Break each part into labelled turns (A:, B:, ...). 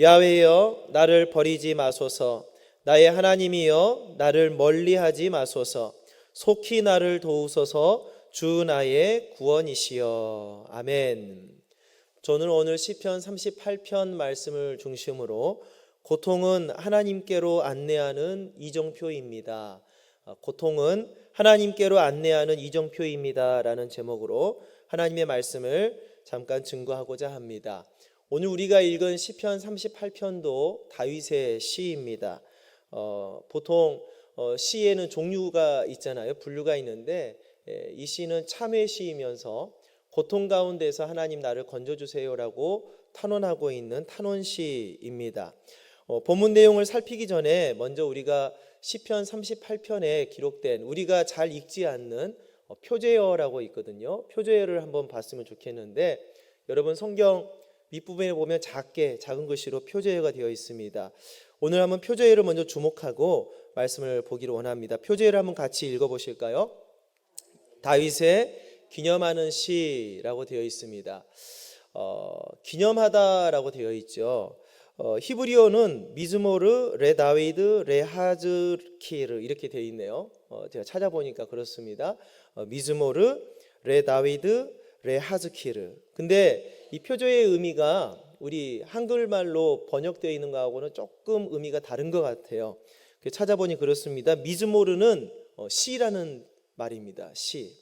A: 야훼여 나를 버리지 마소서 나의 하나님이여 나를 멀리하지 마소서 속히 나를 도우소서 주 나의 구원이시여 아멘. 저는 오늘 시편 38편 말씀을 중심으로 고통은 하나님께로 안내하는 이정표입니다. 아, 고통은 하나님께로 안내하는 이정표입니다라는 제목으로 하나님의 말씀을 잠깐 증거하고자 합니다. 오늘 우리가 읽은 시편 38편도 다윗의 시입니다. 어, 보통 어, 시에는 종류가 있잖아요. 분류가 있는데 예, 이 시는 참회 시이면서 고통 가운데서 하나님 나를 건져 주세요라고 탄원하고 있는 탄원 시입니다. 어, 본문 내용을 살피기 전에 먼저 우리가 시편 38편에 기록된 우리가 잘 읽지 않는 어, 표제어라고 있거든요. 표제어를 한번 봤으면 좋겠는데 여러분 성경 밑부분에 보면 작게 작은 글씨로 표제어가 되어 있습니다. 오늘 한번 표제어를 먼저 주목하고 말씀을 보기를 원합니다. 표제어를 한번 같이 읽어 보실까요? 다윗의 기념하는 시라고 되어 있습니다. 어, 기념하다라고 되어 있죠. 어, 히브리어는 미즈모르, 레 다위드, 레 하즈키르 이렇게 되어 있네요. 어, 제가 찾아보니까 그렇습니다. 어, 미즈모르, 레 다위드, 레 하즈키르. 근데 이 표조의 의미가 우리 한글말로 번역되어 있는 거하고는 조금 의미가 다른 것 같아요. 찾아보니 그렇습니다. 미즈모르는 어, 시라는 말입니다. 시.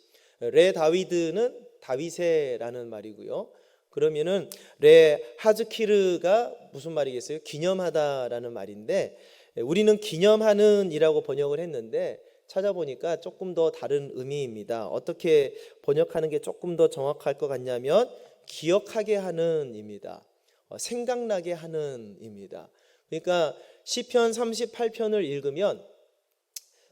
A: 레 다위드는 다윗의라는 말이고요. 그러면은 레 하즈키르가 무슨 말이겠어요? 기념하다라는 말인데 우리는 기념하는이라고 번역을 했는데 찾아보니까 조금 더 다른 의미입니다. 어떻게 번역하는 게 조금 더 정확할 것 같냐면 기억하게 하는입니다. 어, 생각나게 하는입니다. 그러니까 시편 38편을 읽으면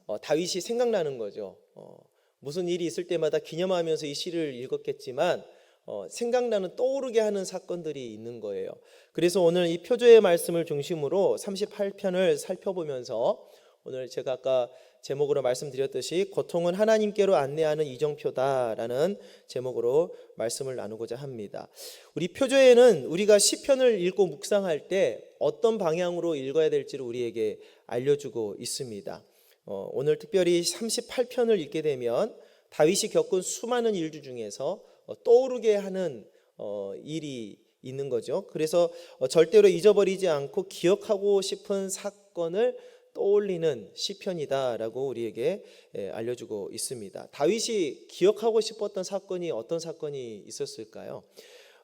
A: 어, 다윗이 생각나는 거죠. 어, 무슨 일이 있을 때마다 기념하면서 이 시를 읽었겠지만 어, 생각나는 떠오르게 하는 사건들이 있는 거예요. 그래서 오늘 이 표조의 말씀을 중심으로 38편을 살펴보면서 오늘 제가 아까 제목으로 말씀드렸듯이 고통은 하나님께로 안내하는 이정표다라는 제목으로 말씀을 나누고자 합니다. 우리 표조에는 우리가 시편을 읽고 묵상할 때 어떤 방향으로 읽어야 될지를 우리에게 알려주고 있습니다. 어, 오늘 특별히 38편을 읽게 되면 다윗이 겪은 수많은 일들 중에서 어, 떠오르게 하는 어, 일이 있는 거죠. 그래서 어, 절대로 잊어버리지 않고 기억하고 싶은 사건을 떠올리는 시편이다라고 우리에게 예, 알려주고 있습니다. 다윗이 기억하고 싶었던 사건이 어떤 사건이 있었을까요?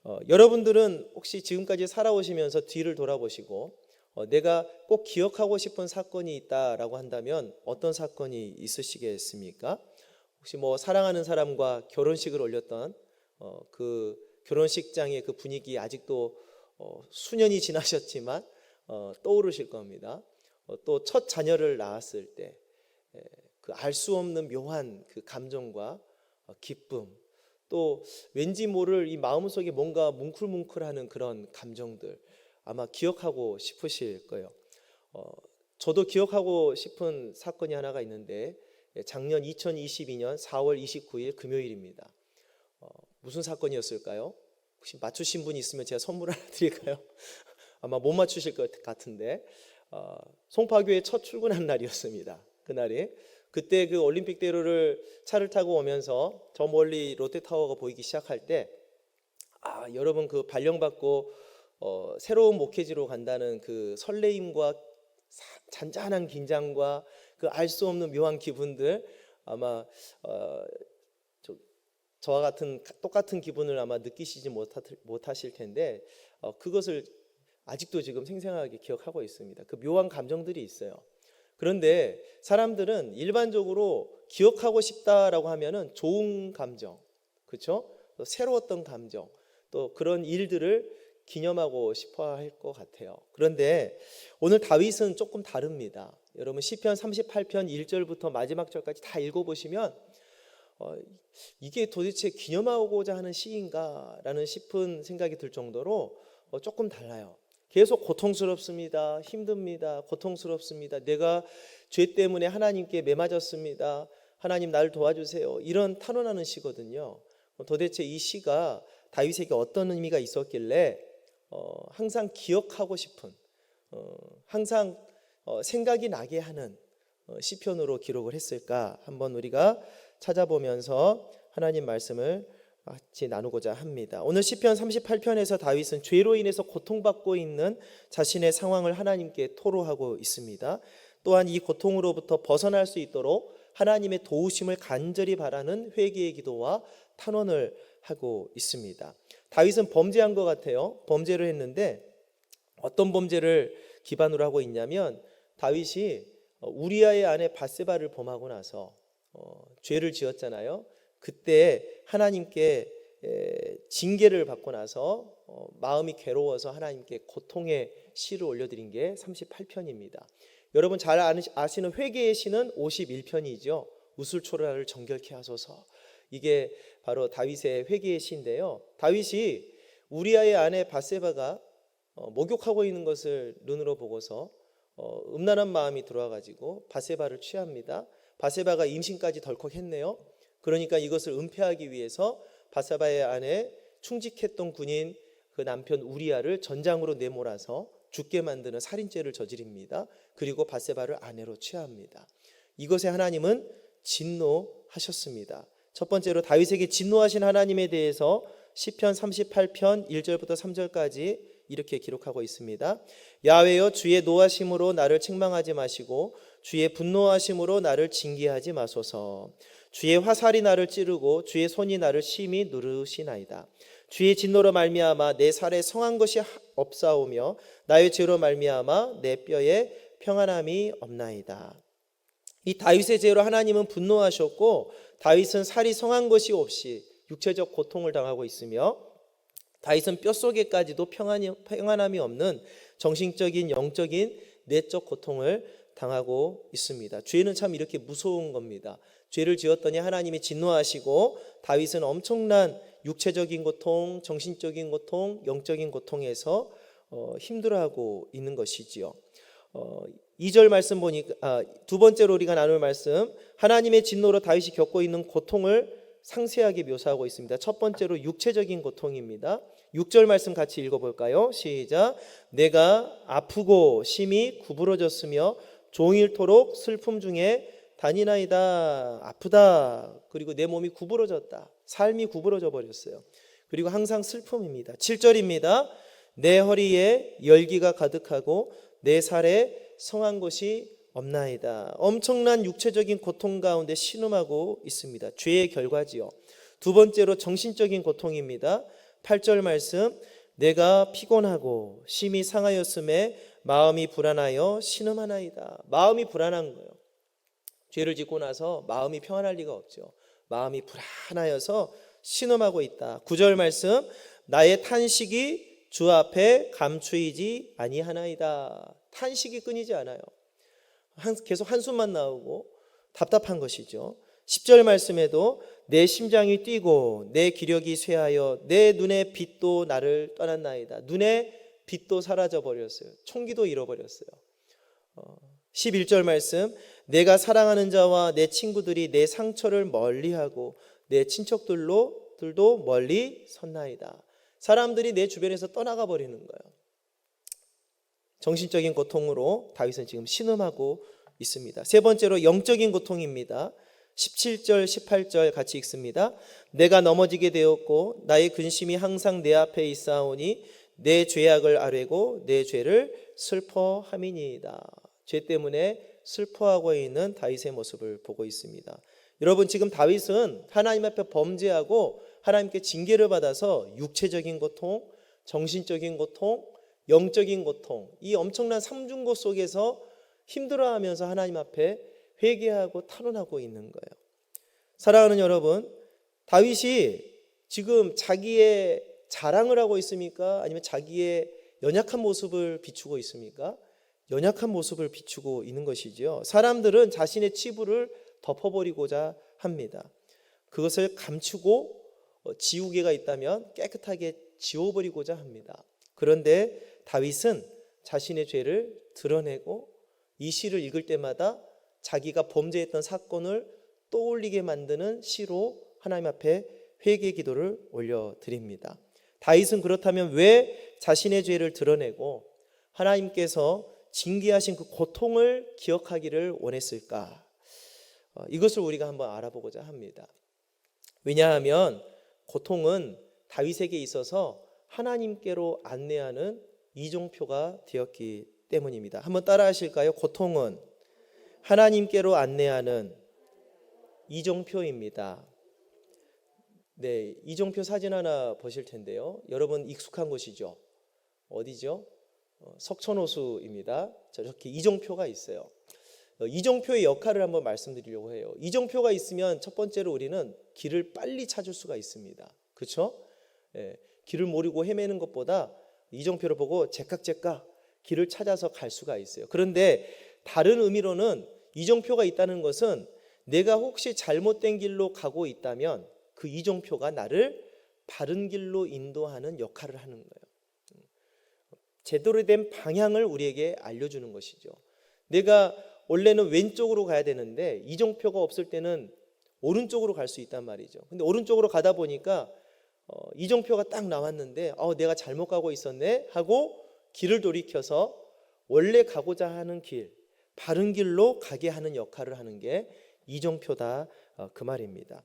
A: 어, 여러분들은 혹시 지금까지 살아오시면서 뒤를 돌아보시고 어, 내가 꼭 기억하고 싶은 사건이 있다라고 한다면 어떤 사건이 있으시겠습니까? 혹시 뭐 사랑하는 사람과 결혼식을 올렸던 어, 그 결혼식장의 그 분위기 아직도 어, 수년이 지나셨지만 어, 떠오르실 겁니다. 어, 또첫 자녀를 낳았을 때 그 알 수 없는 묘한 그 감정과 어, 기쁨 또 왠지 모를 이 마음속에 뭔가 뭉클뭉클하는 그런 감정들 아마 기억하고 싶으실 거예요. 어, 저도 기억하고 싶은 사건이 하나가 있는데 예, 작년 2022년 4월 29일 금요일입니다. 어, 무슨 사건이었을까요? 혹시 맞추신 분이 있으면 제가 선물 하나 드릴까요? 아마 못 맞추실 것 같은데 어, 송파교에 첫 출근한 날이었습니다. 그날이 그때 그 올림픽대로를 차를 타고 오면서 저 멀리 롯데타워가 보이기 시작할 때 아, 여러분 그 발령받고 어, 새로운 목회지로 간다는 그 설레임과 사- 잔잔한 긴장과 그 알 수 없는 묘한 기분들 아마 어, 저, 저와 같은 똑같은 기분을 아마 느끼시지 못하, 못하실 텐데 어, 그것을 아직도 지금 생생하게 기억하고 있습니다. 그 묘한 감정들이 있어요. 그런데 사람들은 일반적으로 기억하고 싶다라고 하면은 좋은 감정, 그렇죠? 또 새로웠던 감정, 또 그런 일들을 기념하고 싶어 할 것 같아요. 그런데 오늘 다윗은 조금 다릅니다. 여러분 시편 38편 1절부터 마지막 절까지 다 읽어 보시면 어, 이게 도대체 기념하고자 하는 시인가라는 싶은 생각이 들 정도로 어, 조금 달라요. 계속 고통스럽습니다. 힘듭니다. 고통스럽습니다. 내가 죄 때문에 하나님께 매맞았습니다. 하나님 나를 도와주세요. 이런 탄원하는 시거든요. 어, 도대체 이 시가 다윗에게 어떤 의미가 있었길래 어, 항상 기억하고 싶은 어, 항상 어, 생각이 나게 하는 어, 시편으로 기록을 했을까 한번 우리가 찾아보면서 하나님 말씀을 같이 나누고자 합니다. 오늘 시편 38편에서 다윗은 죄로 인해서 고통받고 있는 자신의 상황을 하나님께 토로하고 있습니다. 또한 이 고통으로부터 벗어날 수 있도록 하나님의 도우심을 간절히 바라는 회개의 기도와 탄원을 하고 있습니다. 다윗은 범죄한 것 같아요. 범죄를 했는데 어떤 범죄를 기반으로 하고 있냐면 다윗이 우리아의 아내 바세바를 범하고 나서 어, 죄를 지었잖아요. 그때 하나님께 에, 징계를 받고 나서 어, 마음이 괴로워서 하나님께 고통의 시를 올려드린 게 38편입니다. 여러분 잘 아시- 아시는 회개의 시는 51편이죠. 우술초라를 정결케 하소서. 이게 바로 다윗의 회개의 시인데요. 다윗이 우리아의 아내 바세바가 어, 목욕하고 있는 것을 눈으로 보고서 어, 음란한 마음이 들어와 가지고 바세바를 취합니다. 바세바가 임신까지 덜컥 했네요. 그러니까 이것을 은폐하기 위해서 바세바의 아내 충직했던 군인 그 남편 우리아를 전장으로 내몰아서 죽게 만드는 살인죄를 저지릅니다. 그리고 바세바를 아내로 취합니다. 이것에 하나님은 진노하셨습니다. 첫 번째로 다윗에게 진노하신 하나님에 대해서 시편 38편 1절부터 3절까지 이렇게 기록하고 있습니다. 야외여 주의 노하심으로 나를 책망하지 마시고 주의 분노하심으로 나를 징계하지 마소서. 주의 화살이 나를 찌르고 주의 손이 나를 심히 누르시나이다. 주의 진노로 말미암아 내 살에 성한 것이 없사오며 나의 죄로 말미암아 내 뼈에 평안함이 없나이다. 이 다윗의 죄로 하나님은 분노하셨고 다윗은 살이 성한 것이 없이 육체적 고통을 당하고 있으며 다윗은 뼛속에까지도 평안이, 평안함이 없는 정신적인 영적인 내적 고통을 당하고 있습니다. 죄는 참 이렇게 무서운 겁니다. 죄를 지었더니 하나님이 진노하시고 다윗은 엄청난 육체적인 고통, 정신적인 고통, 영적인 고통에서 어, 힘들어하고 있는 것이지요. 어, 2절 말씀 보니까 아, 두 번째로 우리가 나눌 말씀 하나님의 진노로 다윗이 겪고 있는 고통을 상세하게 묘사하고 있습니다. 첫 번째로 육체적인 고통입니다. 6절 말씀 같이 읽어볼까요? 시작. 내가 아프고 심히 구부러졌으며 종일토록 슬픔 중에 다니나이다. 아프다. 그리고 내 몸이 구부러졌다. 삶이 구부러져 버렸어요. 그리고 항상 슬픔입니다. 7절입니다. 내 허리에 열기가 가득하고 내 살에 성한 것이 없나이다. 엄청난 육체적인 고통 가운데 신음하고 있습니다. 죄의 결과지요. 두 번째로 정신적인 고통입니다. 8절 말씀 내가 피곤하고 심히 상하였음에 마음이 불안하여 신음하나이다. 마음이 불안한 거예요. 죄를 짓고 나서 마음이 평안할 리가 없죠. 마음이 불안하여서 신음하고 있다. 9절 말씀 나의 탄식이 주 앞에 감추이지 아니하나이다. 탄식이 끊이지 않아요. 한- 계속 한숨만 나오고 답답한 것이죠. 10절 말씀에도 내 심장이 뛰고 내 기력이 쇠하여 내 눈의 빛도 나를 떠났나이다. 눈의 빛도 사라져 버렸어요. 총기도 잃어버렸어요. 어, 11절 말씀 내가 사랑하는 자와 내 친구들이 내 상처를 멀리하고 내 친척들로 들도 멀리 섰나이다. 사람들이 내 주변에서 떠나가 버리는 거예요. 정신적인 고통으로 다윗은 지금 신음하고 있습니다. 세 번째로 영적인 고통입니다. 17절, 18절 같이 읽습니다. 내가 넘어지게 되었고 나의 근심이 항상 내 앞에 있사오니 내 죄악을 아뢰고 내 죄를 슬퍼함이니이다. 죄 때문에 슬퍼하고 있는 다윗의 모습을 보고 있습니다. 여러분 지금 다윗은 하나님 앞에 범죄하고 하나님께 징계를 받아서 육체적인 고통, 정신적인 고통, 영적인 고통, 이 엄청난 삼중고 속에서 힘들어하면서 하나님 앞에 회개하고 탄원하고 있는 거예요. 사랑하는 여러분, 다윗이 지금 자기의 자랑을 하고 있습니까? 아니면 자기의 연약한 모습을 비추고 있습니까? 연약한 모습을 비추고 있는 것이지요. 사람들은 자신의 치부를 덮어버리고자 합니다. 그것을 감추고 어, 지우개가 있다면 깨끗하게 지워버리고자 합니다. 그런데 다윗은 자신의 죄를 드러내고 이 시를 읽을 때마다 자기가 범죄했던 사건을 떠올리게 만드는 시로 하나님 앞에 회개 기도를 올려드립니다. 다윗은 그렇다면 왜 자신의 죄를 드러내고 하나님께서 징계하신 그 고통을 기억하기를 원했을까? 어, 이것을 우리가 한번 알아보고자 합니다. 왜냐하면 고통은 다윗에게 있어서 하나님께로 안내하는 이종표가 되었기 때문입니다. 한번 따라 하실까요? 고통은 하나님께로 안내하는 이종표입니다. 네, 이종표 사진 하나 보실 텐데요. 여러분 익숙한 곳이죠. 어디죠? 어, 석촌호수입니다. 저렇게 이종표가 있어요. 어, 이종표의 역할을 한번 말씀드리려고 해요. 이종표가 있으면 첫 번째로 우리는 길을 빨리 찾을 수가 있습니다. 그렇죠? 예, 길을 모르고 헤매는 것보다 이종표를 보고 제깍제깍 길을 찾아서 갈 수가 있어요. 그런데 다른 의미로는 이종표가 있다는 것은 내가 혹시 잘못된 길로 가고 있다면 그 이종표가 나를 바른 길로 인도하는 역할을 하는 거예요. 제대로 된 방향을 우리에게 알려주는 것이죠. 내가 원래는 왼쪽으로 가야 되는데 이종표가 없을 때는 오른쪽으로 갈 수 있단 말이죠. 근데 오른쪽으로 가다 보니까 어, 이종표가 딱 나왔는데 어, 내가 잘못 가고 있었네 하고 길을 돌이켜서 원래 가고자 하는 길, 바른 길로 가게 하는 역할을 하는 게 이종표다 어, 그 말입니다.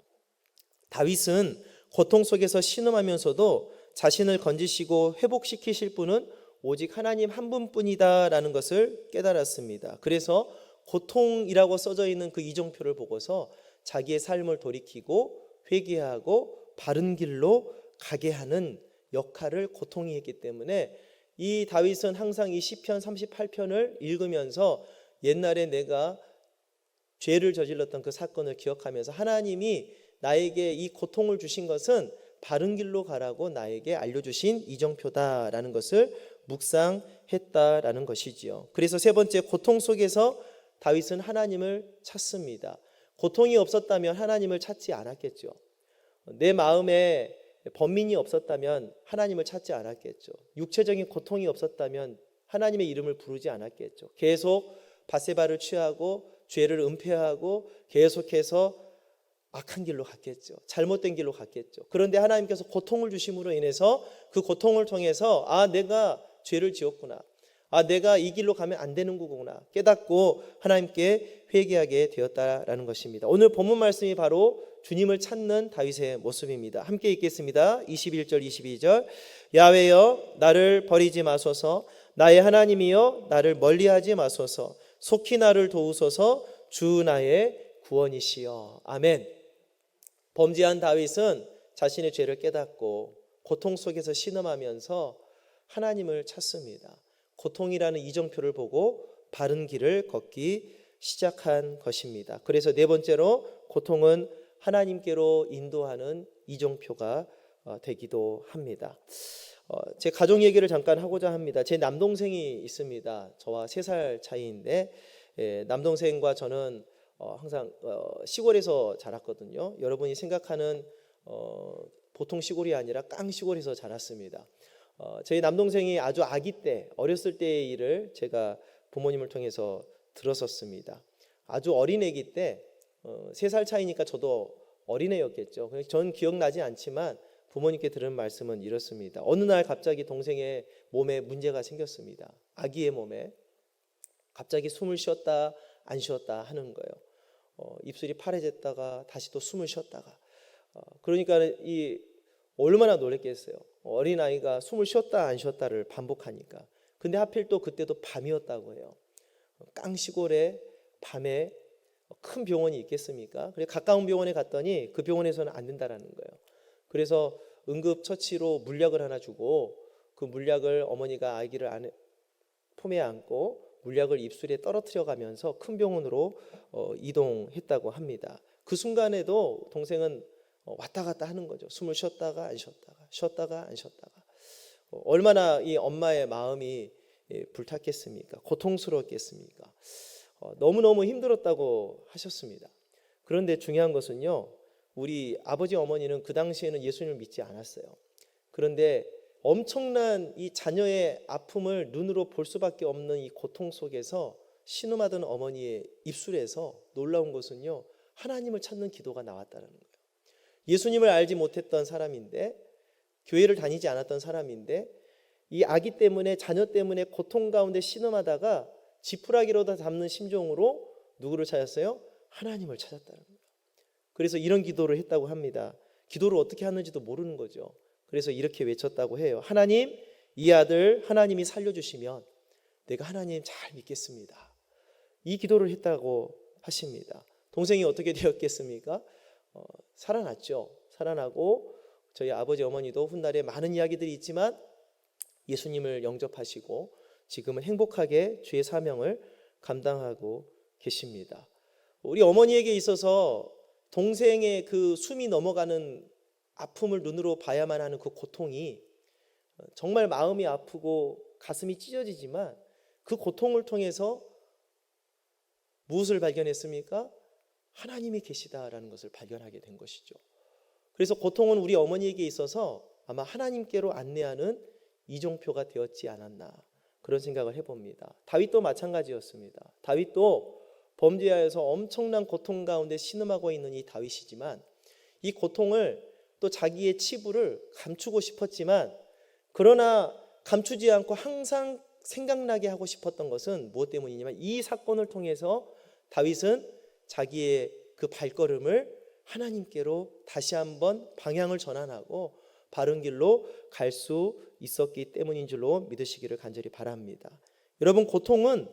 A: 다윗은 고통 속에서 신음하면서도 자신을 건지시고 회복시키실 분은 오직 하나님 한 분뿐이다라는 것을 깨달았습니다. 그래서 고통이라고 써져 있는 그 이종표를 보고서 자기의 삶을 돌이키고 회개하고 바른 길로 가게 하는 역할을 고통이 했기 때문에 이 다윗은 항상 이 시편 38편을 읽으면서 옛날에 내가 죄를 저질렀던 그 사건을 기억하면서 하나님이 나에게 이 고통을 주신 것은 바른 길로 가라고 나에게 알려주신 이정표다라는 것을 묵상했다라는 것이지요. 그래서 세 번째 고통 속에서 다윗은 하나님을 찾습니다. 고통이 없었다면 하나님을 찾지 않았겠죠. 내 마음에 번민이 없었다면 하나님을 찾지 않았겠죠. 육체적인 고통이 없었다면 하나님의 이름을 부르지 않았겠죠. 계속 바세바를 취하고 죄를 은폐하고 계속해서 악한 길로 갔겠죠. 잘못된 길로 갔겠죠. 그런데 하나님께서 고통을 주심으로 인해서 그 고통을 통해서 아 내가 죄를 지었구나. 아 내가 이 길로 가면 안 되는 거구나. 깨닫고 하나님께 회개하게 되었다라는 것입니다. 오늘 본문 말씀이 바로 주님을 찾는 다윗의 모습입니다. 함께 읽겠습니다. 21절 22절 야외여 나를 버리지 마소서 나의 하나님이여 나를 멀리하지 마소서 속히 나를 도우소서 주 나의 구원이시여 아멘. 범죄한 다윗은 자신의 죄를 깨닫고 고통 속에서 신음하면서 하나님을 찾습니다. 고통이라는 이정표를 보고 바른 길을 걷기 시작한 것입니다. 그래서 네 번째로 고통은 하나님께로 인도하는 이정표가 어, 되기도 합니다. 어, 제 가족 얘기를 잠깐 하고자 합니다. 제 남동생이 있습니다. 저와 세살 차이인데 예, 남동생과 저는 어, 항상 어, 시골에서 자랐거든요. 여러분이 생각하는 어, 보통 시골이 아니라 깡 시골에서 자랐습니다. 어, 저희 남동생이 아주 아기 때 어렸을 때의 일을 제가 부모님을 통해서 들었었습니다. 아주 어린 애기 때 어, 세살 차이니까 저도 어린애였겠죠. 전 기억나지 않지만 부모님께 들은 말씀은 이렇습니다. 어느 날 갑자기 동생의 몸에 문제가 생겼습니다. 아기의 몸에 갑자기 숨을 쉬었다 안 쉬었다 하는 거예요. 어, 입술이 파래졌다가 다시 또 숨을 쉬었다가 어, 그러니까 이 얼마나 놀랬겠어요. 어린 아이가 숨을 쉬었다 안 쉬었다를 반복하니까. 근데 하필 또 그때도 밤이었다고 해요. 깡 시골에 밤에 큰 병원이 있겠습니까? 그래 가까운 병원에 갔더니 그 병원에서는 안 된다라는 거예요. 그래서 응급 처치로 물약을 하나 주고 그 물약을 어머니가 아기를 안에 품에 안고 물약을 입술에 떨어뜨려 가면서 큰 병원으로 어, 이동했다고 합니다. 그 순간에도 동생은 어, 왔다 갔다 하는 거죠. 숨을 쉬었다가 안 쉬었다가 쉬었다가 안 쉬었다가 어, 얼마나 이 엄마의 마음이 예, 불탔겠습니까? 고통스러웠겠습니까? 어, 너무너무 힘들었다고 하셨습니다. 그런데 중요한 것은요, 우리 아버지 어머니는 그 당시에는 예수님을 믿지 않았어요. 그런데 엄청난 이 자녀의 아픔을 눈으로 볼 수밖에 없는 이 고통 속에서 신음하던 어머니의 입술에서 놀라운 것은요, 하나님을 찾는 기도가 나왔다는 거예요. 예수님을 알지 못했던 사람인데, 교회를 다니지 않았던 사람인데, 이 아기 때문에 자녀 때문에 고통 가운데 신음하다가 지푸라기로다 잡는 심정으로 누구를 찾았어요? 하나님을 찾았다는 거예요. 그래서 이런 기도를 했다고 합니다. 기도를 어떻게 하는지도 모르는 거죠. 그래서 이렇게 외쳤다고 해요. 하나님, 이 아들 하나님이 살려주시면 내가 하나님 잘 믿겠습니다. 이 기도를 했다고 하십니다. 동생이 어떻게 되었겠습니까? 어, 살아났죠. 살아나고 저희 아버지 어머니도 훗날에 많은 이야기들이 있지만 예수님을 영접하시고 지금은 행복하게 주의 사명을 감당하고 계십니다. 우리 어머니에게 있어서 동생의 그 숨이 넘어가는 아픔을 눈으로 봐야만 하는 그 고통이 정말 마음이 아프고 가슴이 찢어지지만 그 고통을 통해서 무엇을 발견했습니까? 하나님이 계시다라는 것을 발견하게 된 것이죠. 그래서 고통은 우리 어머니에게 있어서 아마 하나님께로 안내하는 이종표가 되었지 않았나 그런 생각을 해봅니다. 다윗도 마찬가지였습니다. 다윗도 범죄하여서 엄청난 고통 가운데 신음하고 있는 이 다윗이지만 이 고통을 또 자기의 치부를 감추고 싶었지만 그러나 감추지 않고 항상 생각나게 하고 싶었던 것은 무엇 때문이냐면 이 사건을 통해서 다윗은 자기의 그 발걸음을 하나님께로 다시 한번 방향을 전환하고 바른 길로 갈 수 있었기 때문인 줄로 믿으시기를 간절히 바랍니다. 여러분 고통은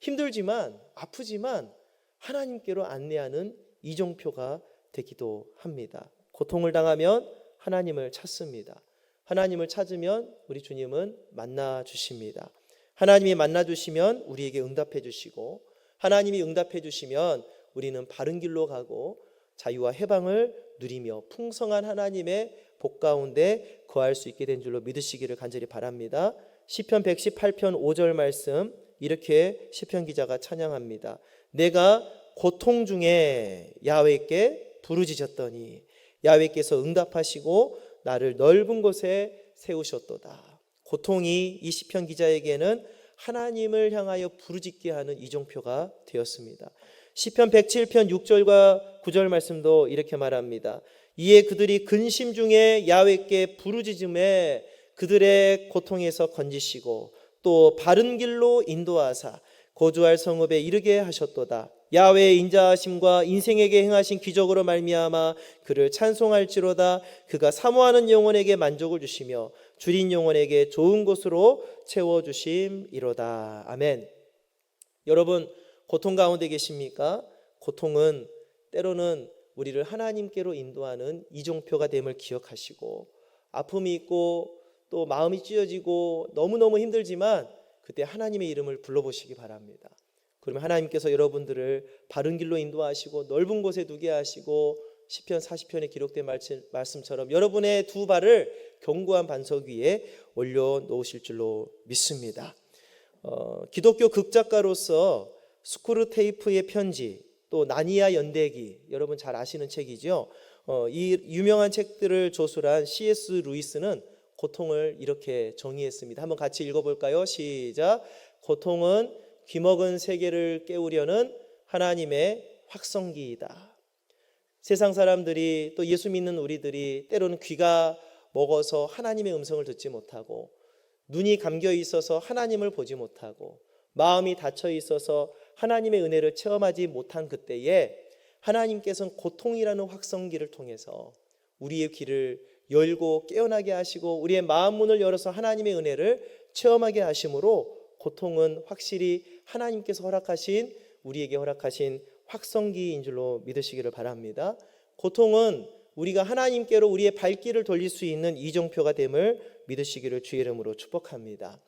A: 힘들지만 아프지만 하나님께로 안내하는 이정표가 되기도 합니다. 고통을 당하면 하나님을 찾습니다. 하나님을 찾으면 우리 주님은 만나 주십니다. 하나님이 만나 주시면 우리에게 응답해 주시고 하나님이 응답해 주시면 우리는 바른 길로 가고 자유와 해방을 누리며 풍성한 하나님의 복 가운데 거할 수 있게 된 줄로 믿으시기를 간절히 바랍니다. 시편 118편 5절 말씀 이렇게 시편 기자가 찬양합니다. 내가 고통 중에 야훼께 부르짖었더니 야훼께서 응답하시고 나를 넓은 곳에 세우셨도다. 고통이 이 시편 기자에게는 하나님을 향하여 부르짖게 하는 이종표가 되었습니다. 시편 107편 6절과 9절 말씀도 이렇게 말합니다. 이에 그들이 근심 중에 야훼께 부르짖음에 그들의 고통에서 건지시고 또 바른 길로 인도하사 거주할 성읍에 이르게 하셨도다. 야훼의 인자하심과 인생에게 행하신 기적으로 말미암아 그를 찬송할지로다. 그가 사모하는 영혼에게 만족을 주시며 줄인 영혼에게 좋은 곳으로 채워 주심이로다. 아멘. 여러분 고통 가운데 계십니까? 고통은 때로는 우리를 하나님께로 인도하는 이종표가 됨을 기억하시고 아픔이 있고 또 마음이 찢어지고 너무너무 힘들지만 그때 하나님의 이름을 불러보시기 바랍니다. 그러면 하나님께서 여러분들을 바른 길로 인도하시고 넓은 곳에 두게 하시고 시편 40편에 기록된 말씀처럼 여러분의 두 발을 견고한 반석 위에 올려 놓으실 줄로 믿습니다. 어, 기독교 극작가로서 스쿠르 테이프의 편지 또 나니아 연대기 여러분 잘 아시는 책이죠. 어, 이 유명한 책들을 조술한 C.S. 루이스는 고통을 이렇게 정의했습니다. 한번 같이 읽어볼까요? 시작. 고통은 귀먹은 세계를 깨우려는 하나님의 확성기이다. 세상 사람들이 또 예수 믿는 우리들이 때로는 귀가 먹어서 하나님의 음성을 듣지 못하고 눈이 감겨 있어서 하나님을 보지 못하고 마음이 닫혀 있어서 하나님의 은혜를 체험하지 못한 그때에 하나님께서는 고통이라는 확성기를 통해서 우리의 귀를 열고 깨어나게 하시고 우리의 마음 문을 열어서 하나님의 은혜를 체험하게 하심으로 고통은 확실히 하나님께서 허락하신 우리에게 허락하신 확성기인 줄로 믿으시기를 바랍니다. 고통은 우리가 하나님께로 우리의 발길을 돌릴 수 있는 이정표가 됨을 믿으시기를 주의 이름으로 축복합니다.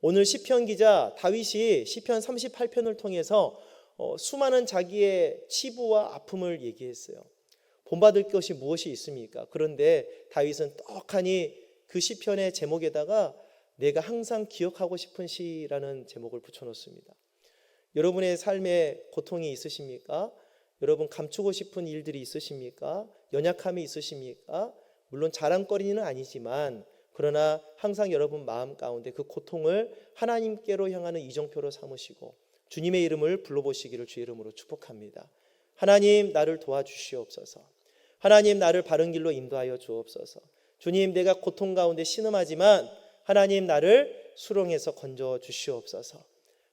A: 오늘 시편 기자 다윗이 시편 38편을 통해서 어, 수많은 자기의 치부와 아픔을 얘기했어요. 본받을 것이 무엇이 있습니까? 그런데 다윗은 떡하니 그 시편의 제목에다가 내가 항상 기억하고 싶은 시라는 제목을 붙여놓습니다. 여러분의 삶에 고통이 있으십니까? 여러분 감추고 싶은 일들이 있으십니까? 연약함이 있으십니까? 물론 자랑거리는 아니지만 그러나 항상 여러분 마음 가운데 그 고통을 하나님께로 향하는 이정표로 삼으시고 주님의 이름을 불러보시기를 주의 이름으로 축복합니다. 하나님 나를 도와주시옵소서. 하나님 나를 바른 길로 인도하여 주옵소서. 주님 내가 고통 가운데 신음하지만 하나님 나를 수렁에서 건져 주시옵소서.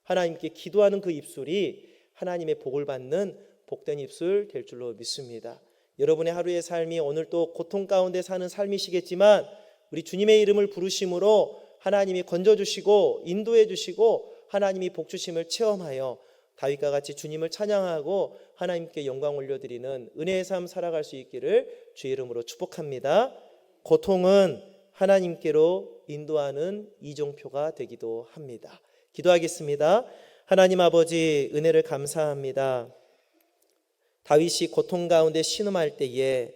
A: 하나님께 기도하는 그 입술이 하나님의 복을 받는 복된 입술 될 줄로 믿습니다. 여러분의 하루의 삶이 오늘 또 고통 가운데 사는 삶이시겠지만 우리 주님의 이름을 부르심으로 하나님이 건져 주시고 인도해 주시고 하나님이 복 주심을 체험하여 다윗과 같이 주님을 찬양하고 하나님께 영광 올려드리는 은혜의 삶 살아갈 수 있기를 주의 이름으로 축복합니다. 고통은 하나님께로 인도하는 이종표가 되기도 합니다. 기도하겠습니다. 하나님 아버지 은혜를 감사합니다. 다윗이 고통 가운데 신음할 때에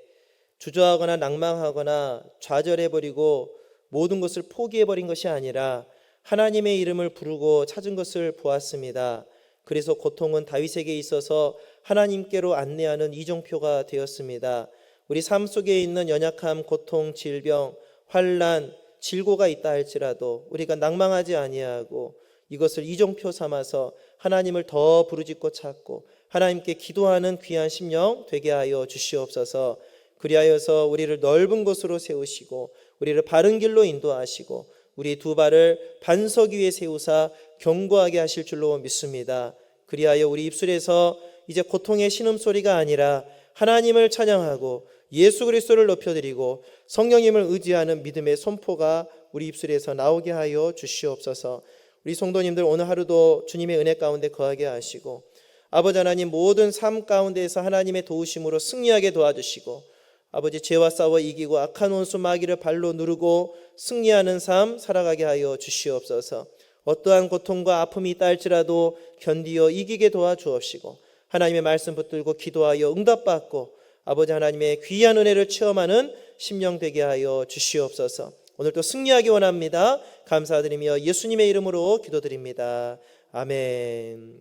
A: 주저하거나 낭망하거나 좌절해버리고 모든 것을 포기해버린 것이 아니라 하나님의 이름을 부르고 찾은 것을 보았습니다. 그래서 고통은 다윗에게 있어서 하나님께로 안내하는 이종표가 되었습니다. 우리 삶 속에 있는 연약함, 고통, 질병, 환란, 질고가 있다 할지라도 우리가 낭망하지 아니하고 이것을 이종표 삼아서 하나님을 더 부르짖고 찾고 하나님께 기도하는 귀한 심령 되게 하여 주시옵소서. 그리하여서 우리를 넓은 곳으로 세우시고 우리를 바른 길로 인도하시고 우리 두 발을 반석 위에 세우사 견고하게 하실 줄로 믿습니다. 그리하여 우리 입술에서 이제 고통의 신음 소리가 아니라 하나님을 찬양하고 예수 그리스도를 높여드리고 성령님을 의지하는 믿음의 선포가 우리 입술에서 나오게 하여 주시옵소서. 우리 성도님들 오늘 하루도 주님의 은혜 가운데 거하게 하시고 아버지 하나님 모든 삶 가운데에서 하나님의 도우심으로 승리하게 도와주시고 아버지 죄와 싸워 이기고 악한 원수 마귀를 발로 누르고 승리하는 삶 살아가게 하여 주시옵소서. 어떠한 고통과 아픔이 있다 할지라도 견디어 이기게 도와주옵시고 하나님의 말씀 붙들고 기도하여 응답받고 아버지 하나님의 귀한 은혜를 체험하는 심령 되게 하여 주시옵소서. 오늘도 승리하기 원합니다. 감사드리며 예수님의 이름으로 기도드립니다. 아멘.